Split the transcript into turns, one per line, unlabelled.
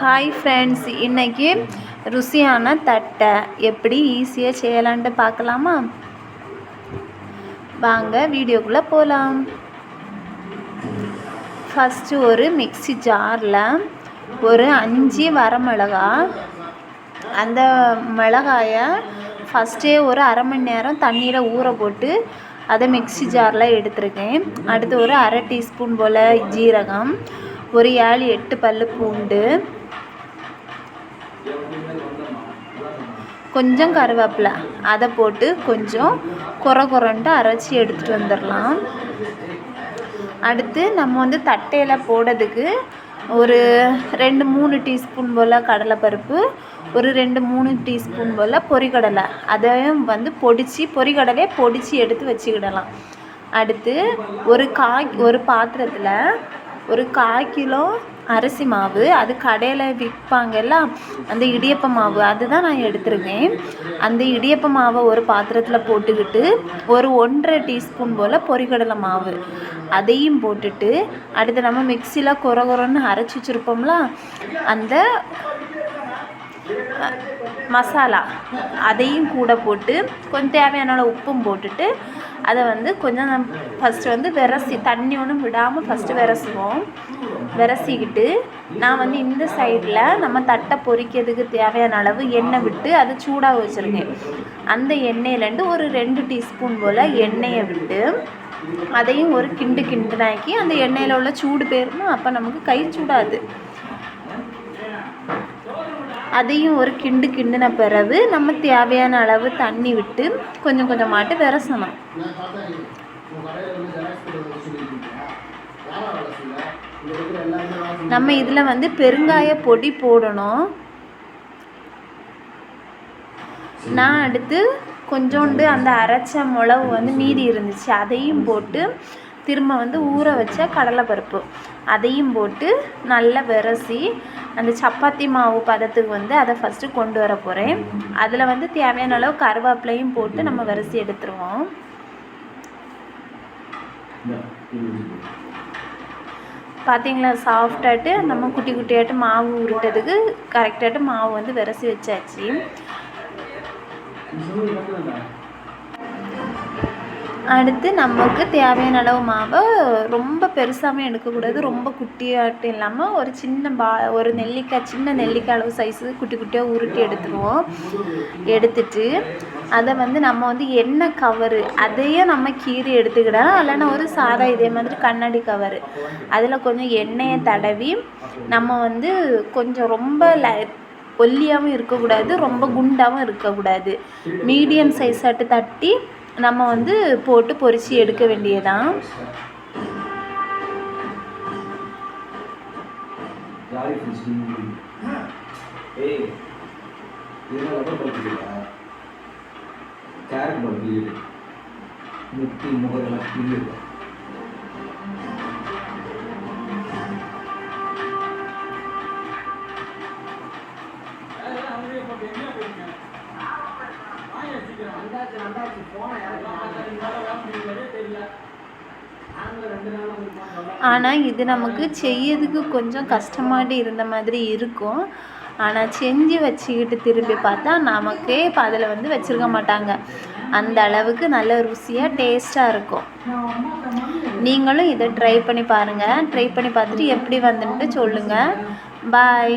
Hi friends இன்றைக்கி ருசியான தட்டை எப்படி ஈஸியாக செய்யலான்ட்டு பார்க்கலாமா? வாங்க வீடியோக்குள்ளே போகலாம் ஃபஸ்ட்டு ஒரு மிக்ஸி ஜாரில் ஒரு அஞ்சு வரமிளகா அந்த மிளகாயை ஃபஸ்ட்டே ஒரு அரை மணி நேரம் தண்ணியில் ஊற போட்டு அதை மிக்ஸி ஜாரில் எடுத்திருக்கேன். அடுத்து ஒரு அரை டீஸ்பூன் போல் ஜீரகம் ஒரு ஏழு எட்டு பல் பூண்டு கொஞ்சம் கருவேப்பிலை. அதை போட்டு கொஞ்சம் கொர கொரன்ட்டு அரைச்சி எடுத்துகிட்டு வந்துடலாம். அடுத்து நம்ம வந்து தட்டையில் போடுறதுக்கு ஒரு ரெண்டு மூணு டீஸ்பூன் போல் கடலைப்பருப்பு ஒரு ரெண்டு மூணு டீஸ்பூன் போல் பொரிக்கடலை அதையும் வந்து பொடிச்சு பொரிக்கடலையே பொடிச்சு எடுத்து வச்சுக்கிடலாம். அடுத்து ஒரு காய் ஒரு பாத்திரத்தில் ஒரு கால் கிலோ அரிசி மாவு அது கடையில் விற்பாங்கல்ல அந்த இடியப்ப மாவு அதுதான் நான் எடுத்திருக்கேன். அந்த இடியப்ப மாவை ஒரு பாத்திரத்தில் போட்டுக்கிட்டு ஒரு ஒன்றரை டீஸ்பூன் போல் பொரிகடலை மாவு அதையும் போட்டுட்டு அடுத்து நம்ம மிக்சியில் கொர கொரன்னு அரைச்சி வச்சுருப்போம்ல அந்த மசாலா. அதையும் கூட போட்டு கொஞ்சம் தேவையான அளவு உப்பும் போட்டுட்டு அதை வந்து கொஞ்சம் நம் ஃபஸ்ட்டு வந்து விரசி தண்ணி ஒன்றும் விடாமல் ஃபஸ்ட்டு விரசுவோம். விரசிக்கிட்டு நான் வந்து இந்த சைடில் நம்ம தட்டை பொரிக்கிறதுக்கு தேவையான அளவு எண்ணெய் விட்டு அதை சூடாக வச்சுருக்கேன். அந்த எண்ணெயிலேருந்து ஒரு ரெண்டு டீஸ்பூன் போல் எண்ணெயை விட்டு அதையும் ஒரு கிண்டு கிண்டுனாக்கி அந்த எண்ணெயில் உள்ள சூடு போயிடணும் அப்போ நமக்கு கை சூடாது. அதையும் ஒரு கிண்டு கிண்டுன பிறகு நம்ம தேவையான அளவு தண்ணி விட்டு கொஞ்சம் கொஞ்சமாட்டு விரசணும். நம்ம இதில் வந்து பெருங்காய பொடி போடணும். நான் அடுத்து கொஞ்சோண்டு அந்த அரைச்ச மிளகு வந்து மீதி இருந்துச்சு அதையும் போட்டு திரும்ப வந்து ஊற வச்ச கடலைப்பருப்பு. அதையும் போட்டு நல்லா விரசி அந்த சப்பாத்தி மாவு பதத்துக்கு வந்து அதை ஃபஸ்ட்டு கொண்டு வர போகிறேன் அதில் வந்து தேவையான அளவு கருவேப்பிலையும் போட்டு நம்ம விரசி எடுத்துருவோம். பார்த்தீங்களா சாஃப்டாகிட்டு நம்ம குட்டி குட்டியாட்டு மாவு உருட்டதுக்கு கரெக்டாகிட்டு மாவு வந்து விரசி வச்சாச்சு. அடுத்து நமக்கு தேவையான அளவு மாவை ரொம்ப பெருசாகவும் எடுக்கக்கூடாது. ரொம்ப குட்டியாட்டும் இல்லாமல் ஒரு சின்ன பா ஒரு நெல்லிக்காய் சின்ன நெல்லிக்காய் அளவு சைஸு குட்டி குட்டியாக உருட்டி எடுத்துருவோம். எடுத்துட்டு அதை வந்து நம்ம வந்து எண்ணெய் கவரு அதையே நம்ம கீறி எடுத்துக்கிடலாம். இல்லைன்னா ஒரு சாதா இதே மாதிரி கண்ணாடி கவரு. அதில் கொஞ்சம் எண்ணெயை தடவி நம்ம வந்து கொஞ்சம் ரொம்ப லை ஒல்லியாகவும் இருக்கக்கூடாது ரொம்ப குண்டாகவும் இருக்கக்கூடாது. மீடியம் சைஸாட்டு தட்டி நம்ம வந்து போட்டு பொறிச்சு எடுக்க வேண்டியதான்
கேரட் முட்டி முகரெல்லாம்
ஆனால் இது நமக்கு செய்யறதுக்கு கொஞ்சம் கஷ்டமாட்டு இருந்த மாதிரி இருக்கும். ஆனால் செஞ்சு வச்சுக்கிட்டு திரும்பி பார்த்தா நமக்கே இப்போ அதில் வந்து வச்சுருக்க மாட்டாங்க. அந்த அளவுக்கு நல்ல ருசியாக டேஸ்ட்டாக இருக்கும். நீங்களும் இதை ட்ரை பண்ணி பாருங்கள் ட்ரை பண்ணி பார்த்துட்டு எப்படி வந்துன்ட்டு சொல்லுங்கள் பாய்